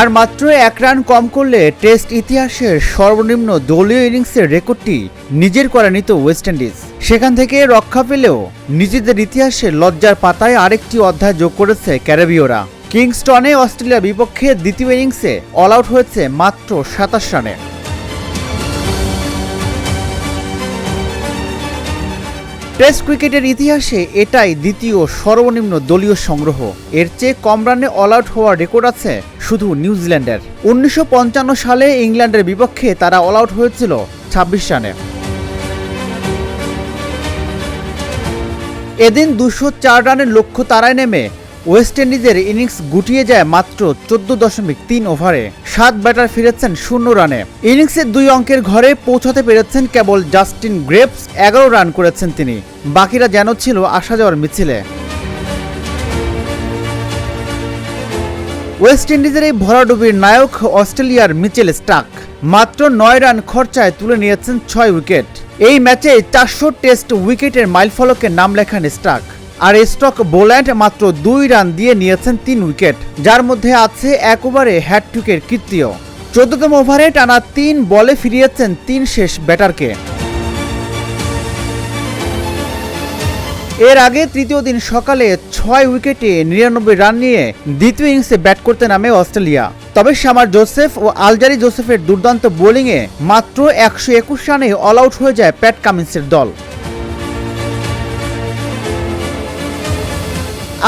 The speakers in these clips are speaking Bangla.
আর মাত্র এক রান কম করলে টেস্ট ইতিহাসের সর্বনিম্ন দলীয় ইনিংসের রেকর্ডটি নিজের করা নিত ওয়েস্ট ইন্ডিজ। সেখান থেকে রক্ষা পেলেও নিজেদের ইতিহাসে লজ্জার পাতায় আরেকটি অধ্যায় যোগ করেছে ক্যারেবীয়রা। কিংস্টনে অস্ট্রেলিয়ার বিপক্ষে দ্বিতীয় ইনিংসে অল আউট হয়েছে মাত্র সাতাশ রানে টেস্ট ক্রিকেটের ইতিহাসে এটাই দ্বিতীয় সর্বনিম্ন দলীয় সংগ্রহ। এর চেয়ে কম রানে অল আউট হওয়ার রেকর্ড আছে শুধু নিউজিল্যান্ডের। উনিশশো পঞ্চান্ন সালে ইংল্যান্ডের বিপক্ষে তারা অল আউট হয়েছিল ছাব্বিশ রানে। এদিন দুশো চার রানের লক্ষ্য তারায় নেমে ওয়েস্ট ইন্ডিজের ইনিংস গুটিয়ে যায় মাত্র চোদ্দ দশমিক তিন ওভারে। সাত ব্যাটার ফিরেছেন শূন্য রানে। ইনিংসের দুই অঙ্কের ঘরে পৌঁছাতে পেরেছেন কেবল জাস্টিন গ্রেপস, এগারো রান করেছেন তিনি। বাকিরা যেন ছিল আসা যাওয়ার মিছিলে। ওয়েস্ট ইন্ডিজের এই ভরাডুবির নায়ক অস্ট্রেলিয়ার মিচেল স্টাক মাত্র নয় রান খরচায় তুলে নিয়েছেন ছয় উইকেট। এই ম্যাচে চারশো টেস্ট উইকেটের মাইলফলকে নাম লেখান স্টাক আর স্টক বোল্যান্ড মাত্র দুই রান দিয়ে নিয়েছেন তিন উইকেট যার মধ্যে আছে এক ওভারে হ্যাটট্রিকের কীর্তিও। চোদ্দতম ওভারে টানা তিন বলে ফিরিয়েছেন তিন শেষ ব্যাটারকে। এর আগে তৃতীয় দিন সকালে ছয় উইকেটে নিরানব্বই রান নিয়ে দ্বিতীয় ইনিংসে ব্যাট করতে নামে অস্ট্রেলিয়া। তবে শামার জোসেফ ও আলজারি জোসেফের দুর্দান্ত বোলিংয়ে মাত্র একশো একুশ রানে অল আউট হয়ে যায় প্যাট কামিন্সের দল।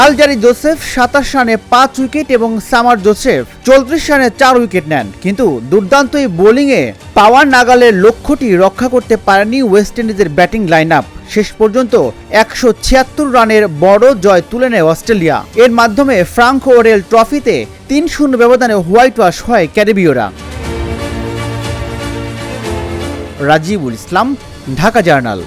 আলজারি জোসেফ সাতাশ রানে পাঁচ উইকেট এবং সামার জোসেফ চৌত্রিশ রানে চার উইকেট নেন। কিন্তু দুর্দান্ত এই বোলিংয়ে পাওয়ার নাগালের লক্ষ্যটি রক্ষা করতে পারেনি ওয়েস্ট ইন্ডিজের ব্যাটিং লাইন আপ শেষ পর্যন্ত একশো ছিয়াত্তর রানের বড় জয় তুলে নেয় অস্ট্রেলিয়া। এর মাধ্যমে ফ্রাঙ্ক ওরেল ট্রফিতে তিন শূন্য ব্যবধানে হোয়াইট ওয়াশ হয় ক্যারিবীয়রা। রাজিবুল ইসলাম, ঢাকা জার্নাল।